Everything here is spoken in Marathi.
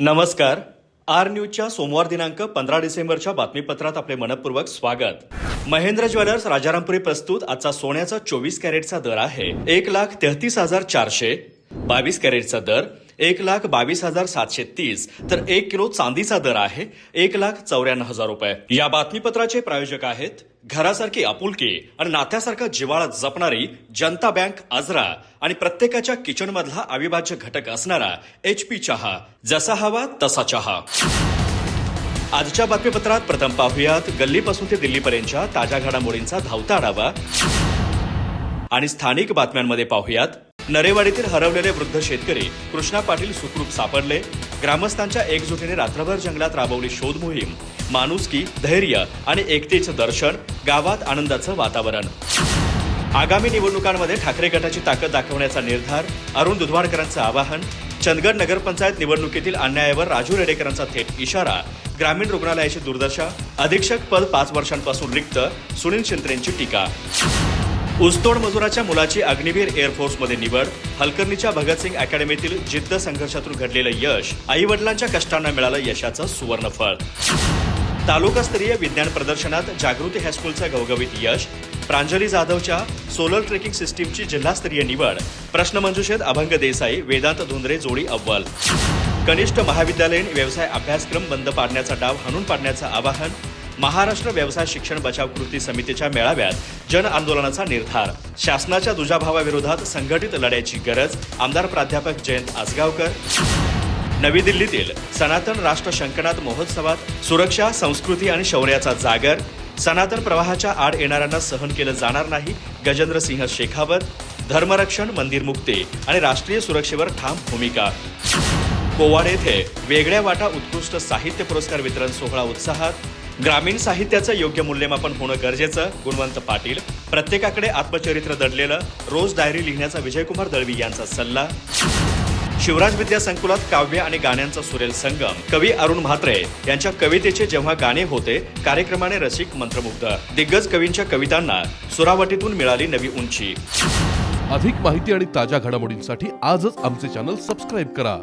नमस्कार. आर न्यूजच्या सोमवार दिनांक पंधरा डिसेंबरच्या बातमीपत्रात आपले मनपूर्वक स्वागत. महेंद्र ज्वेलर्स राजारामपुरी प्रस्तुत आजचा सोन्याचा चोवीस कॅरेटचा दर आहे एक लाख तेहतीस हजार चारशे बावीस कॅरेटचा दर एक लाख बावीस हजार सातशे तीस तर एक किलो चांदीचा दर आहे एक लाख चौऱ्याण्णव हजार रुपये. या बातमीपत्राचे प्रायोजक आहेत घरासारखी आपुलकी आणि नात्यासारखा जिवाळा जपणारी जनता बँक आजरा आणि प्रत्येकाच्या किचन मधला अविभाज्य घटक असणारा एच पी चहा जसा हवा तसा चहा. आजच्या बातमीपत्रात प्रथम पाहुयात गल्लीपासून ते दिल्लीपर्यंतच्या ताज्या घडामोडींचा धावता आढावा. आणि स्थानिक बातम्यांमध्ये पाहुयात नरेवाडीतील हरवलेले वृद्ध शेतकरी कृष्णा पाटील सुखरूप सापडले. ग्रामस्थांच्या एकजुटीने रात्रभर जंगलात राबवली शोध मोहीम. माणुसकी धैर्य आणि एकतेचं दर्शन गावात आनंदाचं वातावरण. आगामी निवडणुकांमध्ये ठाकरे गटाची ताकद दाखवण्याचा निर्धार अरुण दुधवाडकरांचं आवाहन चंदगड नगरपंचायत निवडणुकीतील अन्यायावर राजू रेडेकरांचा थेट इशारा ग्रामीण रुग्णालयाची दुर्दशा अधीक्षक पद पाच वर्षांपासून रिक्त सुनील शिंत्रेंची टीका. ऊसतोड मजुराच्या मुलाची अग्निवीर एअरफोर्समध्ये निवड. हलकर्णीच्या भगतसिंग अकॅडमीतील जिद्द संघर्षातून घडलेलं यश. आई वडिलांच्या कष्टांना मिळालं यशाचं सुवर्णफळ. तालुकास्तरीय विज्ञान प्रदर्शनात जागृती हायस्कूलचं घवघवीत यश. प्रांजली जाधवच्या सोलर ट्रेकिंग सिस्टीमची जिल्हास्तरीय निवड. प्रश्नमंजुषेत अभंग देसाई वेदांत धुंद्रे जोडी अव्वल. कनिष्ठ महाविद्यालयीन व्यवसाय अभ्यासक्रम बंद पाडण्याचा डाव हाणून पाडण्याचं आवाहन. महाराष्ट्र व्यवसाय शिक्षण बचाव कृती समितीच्या मेळाव्यात जन आंदोलनाचा निर्धार. शासनाच्या दुजाभावाविरोधात संघटित लढ्याची गरज आमदार प्राध्यापक जयंत आसगावकर. नवी दिल्लीतील सनातन राष्ट्र शंकनाथ महोत्सवात सुरक्षा संस्कृती आणि शौर्याचा जागर. सनातन प्रवाहाच्या आड येणाऱ्यांना सहन केलं जाणार नाही गजेंद्र सिंह शेखावत. धर्मरक्षण मंदिर मुक्ते आणि राष्ट्रीय सुरक्षेवर ठाम भूमिका. कोवाड येथे वेगळ्या वाटा उत्कृष्ट साहित्य पुरस्कार वितरण सोहळा उत्साहात. ग्रामीण साहित्याचं योग्य मूल्यमापन होणं गरजेचं गुणवंत पाटील. प्रत्येकाकडे आत्मचरित्र दडलेलं रोज डायरी लिहिण्याचा विजयकुमार दळवी यांचा सल्ला. शिवराज विद्या संकुलात काव्य आणि गाण्यांचा सुरेल संगम. कवी अरुण म्हात्रे यांच्या कवितेचे जेव्हा गाणे होते कार्यक्रमाने रसिक मंत्रमुग्ध. दिग्गज कवींच्या कवितांना सुरावटीतून मिळाली नवी उंची. अधिक माहिती आणि ताज्या घडामोडींसाठी आजच आमचे चॅनल सबस्क्राईब करा.